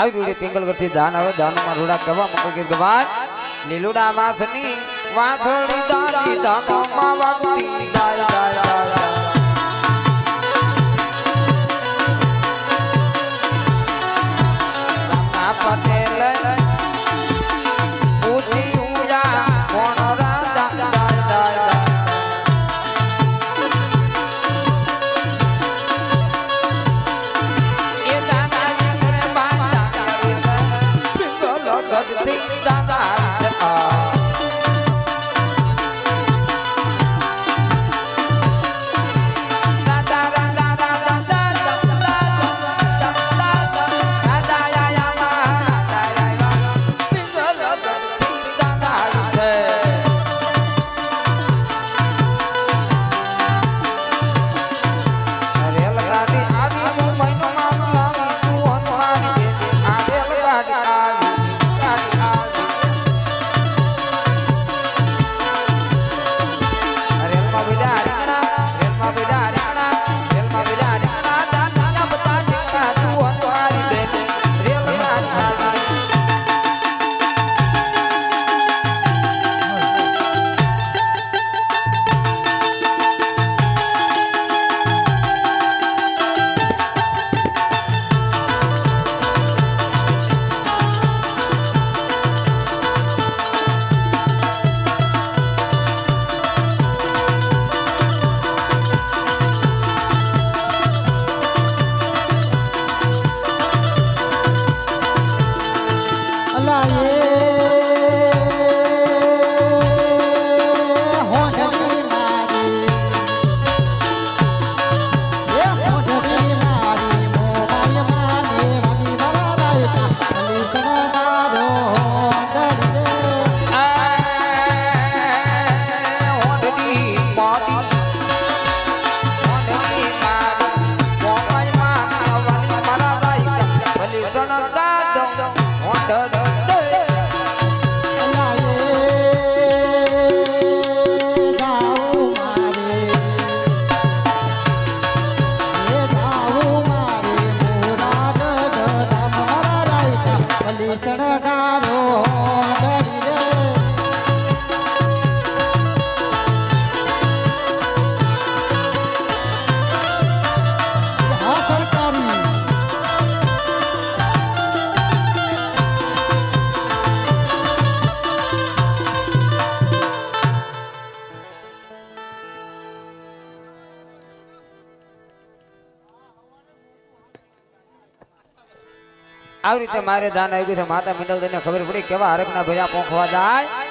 આવી રીતે પિંગલગઢથી દાન આવે, દાનમાં રૂડા કહેવા મંગળ ગીર ગવાય લીલુડા વાસની વાથળી દારી દાનમાં વાગતી દારા આવી રીતે મારે દાન આવ્યું છે. માતા મંડળ ખબર પડી કેવા હરકના ભજા પોખવા જાય.